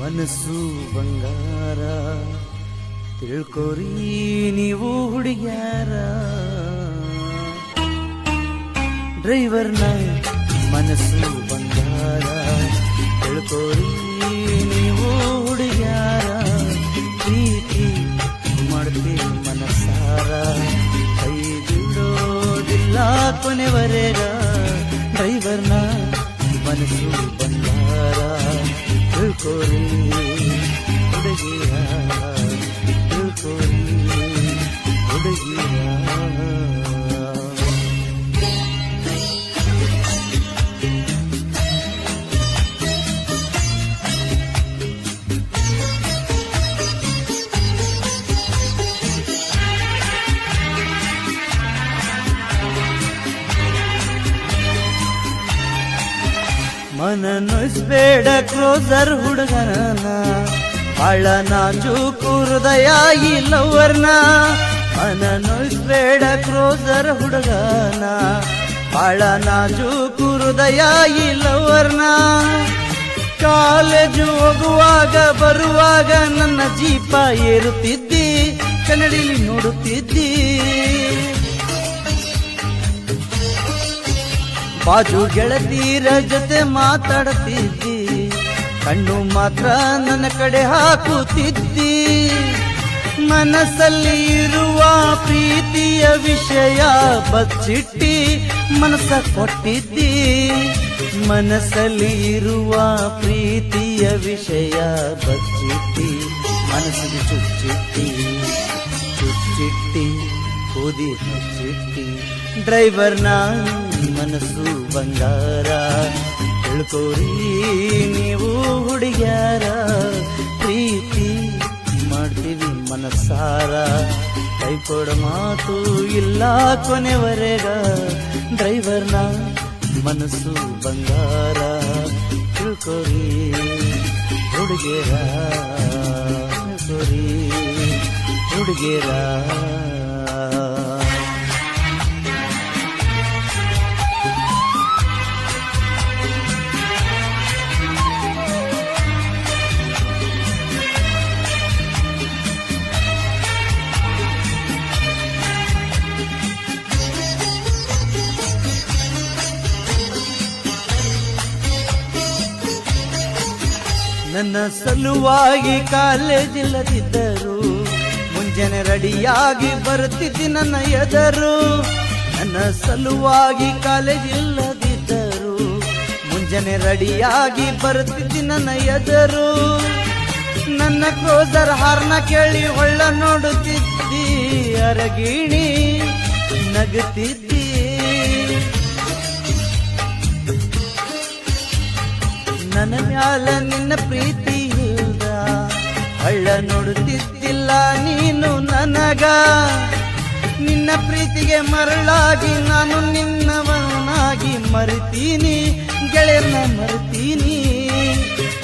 ಮನಸ್ಸು ಬಂಗಾರ. ತಿಳ್ಕೊರಿ ನೀವು ಹುಡುಗ್ಯಾರ. ಡ್ರೈವರ್ನ ಮನಸ್ಸು ಬಂಗಾರ. ತಿಳ್ಕೊರಿ ನೀವು ಹುಡುಗ್ಯಾರ. ಪ್ರೀತಿ ಮಾಡ್ತೀವಿ ಮನಸ್ಸಾರ. ಕೈ ಬಿಡೋದಿಲ್ಲ ಕೊನೆವರೆಗ. ಡ್ರೈವರ್ನ ಮನಸ್ಸು ತಿಳ್ಕೊರಿ ಹುಡುಗಿಯ ತಿಳ್ಕೊರಿ ಹುಡುಗಿಯ ಮನ ನುಸ್ಬೇಡ ಕ್ರೋಸರ್ ಹುಡುಗನ ಬಾಳ ನಾಜೂಕು ಹೃದಯ ಈ ಲವರ್ನ ಮನನುಸ್ಬೇಡ ಕ್ರೋಸರ್ ಹುಡುಗನ. ಬಾಳ ನಾಜೂಕು ಹೃದಯ ಈ ಲವರ್ನ ಕಾಲೇಜು ಹೋಗುವಾಗ ಬರುವಾಗ ನನ್ನ ಜೀಪ ಏರುತ್ತಿದ್ದಿ, ಕನ್ನಡಿಲಿ ನೋಡುತ್ತಿದ್ದಿ. ಬಾಜು ಗೆಳತೀರ ಜೊತೆ ಮಾತಾಡ್ತಿದ್ದಿ. ಕಣ್ಣು ಮಾತ್ರ ನನ್ನ ಕಡೆ ಹಾಕುತ್ತಿದ್ದಿ. ಮನಸ್ಸಲ್ಲಿ ಇರುವ ಪ್ರೀತಿಯ ವಿಷಯ ಬಚ್ಚಿಟ್ಟಿ ಮನಸ್ಸ ಕೊಟ್ಟಿದ್ದಿ. ಮನಸ್ಸಲ್ಲಿ ಇರುವ ಪ್ರೀತಿಯ ವಿಷಯ ಬಚ್ಚಿಟ್ಟಿ ಮನಸ್ಸಿಗೆ ಚುಚ್ಚಿಟ್ಟಿ ಚುಚ್ಚಿಟ್ಟಿ. ಕೂದಿ ಹಚ್ಚಿಟ್ಟಿ. ಡ್ರೈವರ್ನ ಮನಸ್ಸು ಬಂಗಾರ. ತಿಳ್ಕೋರಿ ನೀವು ಹುಡುಗ್ಯಾರ. ಪ್ರೀತಿ ಮಾಡ್ತೀವಿ ಮನಸ್ಸಾರ. ಕೈ ಕೊಡ ಮಾತು ಇಲ್ಲ ಕೊನೆವರೆಗ. ಡ್ರೈವರ್ನ ಮನಸ್ಸು ಬಂಗಾರ. ತಿಳ್ಕೋರಿ ಹುಡುಗಿಯರ. ತಿಳ್ಕೋರಿ ಹುಡುಗಿಯರ. ನನ್ನ ಸಲುವಾಗಿ ಕಾಲೇಜಿಲ್ಲದಿದ್ದರು ಮುಂಜಾನೆ ರೆಡಿಯಾಗಿ ಬರುತ್ತಿದ್ದಿ ನನ್ನ ಎದರು. ನನ್ನ ಸಲುವಾಗಿ ಕಾಲೇಜಿಲ್ಲದಿದ್ದರು ಮುಂಜಾನೆ ರೆಡಿಯಾಗಿ ಬರುತ್ತಿದ್ದಿ ನನ್ನ ಎದರು. ನನ್ನ ಕ್ರೋಸರ್ ಹಾರ್ನ ಕೇಳಿ ಹೊಳ್ಳ ನೋಡುತ್ತಿದ್ದಿ, ಅರಗಿಣಿ ನಗುತ್ತಿದ್ದಿ. ನನ್ನ ಮ್ಯಾಲ ನಿನ್ನ ಪ್ರೀತಿ ಇಲ್ದ? ಹಳ್ಳ ನೋಡುತ್ತಿದ್ದಿಲ್ಲ ನೀನು ನನಗ. ನಿನ್ನ ಪ್ರೀತಿಗೆ ಮರಳಾಗಿ ನಾನು ನಿನ್ನವನಾಗಿ ಮರಿತೀನಿ, ಗೆಳೆಯನ್ನ ಮರಿತೀನಿ.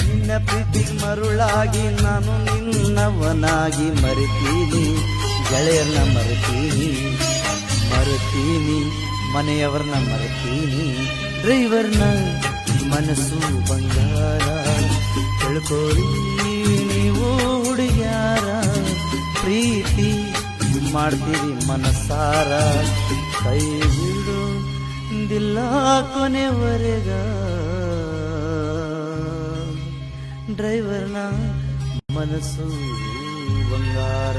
ನಿನ್ನ ಪ್ರೀತಿಗೆ ಮರುಳಾಗಿ ನಾನು ನಿನ್ನವನಾಗಿ ಮರಿತೀನಿ, ಗೆಳೆಯನ್ನ ಮರಿತೀನಿ. ಮರಿತೀನಿ, ಮನೆಯವ್ರನ್ನ ಮರಿತೀನಿ ಡ್ರೈವರ್ನ ಮನಸ್ಸು ಬಂಗಾರ. ತಿಳ್ಕೋರಿ ನೀವು ಹುಡುಗ್ಯಾರ. ಪ್ರೀತಿ ಮಾಡ್ತೀರಿ ಮನಸಾರ ಕೈ ಬಿಡು ದಿಲ್ಲ ಕೊನೆವರೆಗ. ಡ್ರೈವರ್ನ ಮನಸ್ಸು ಬಂಗಾರ.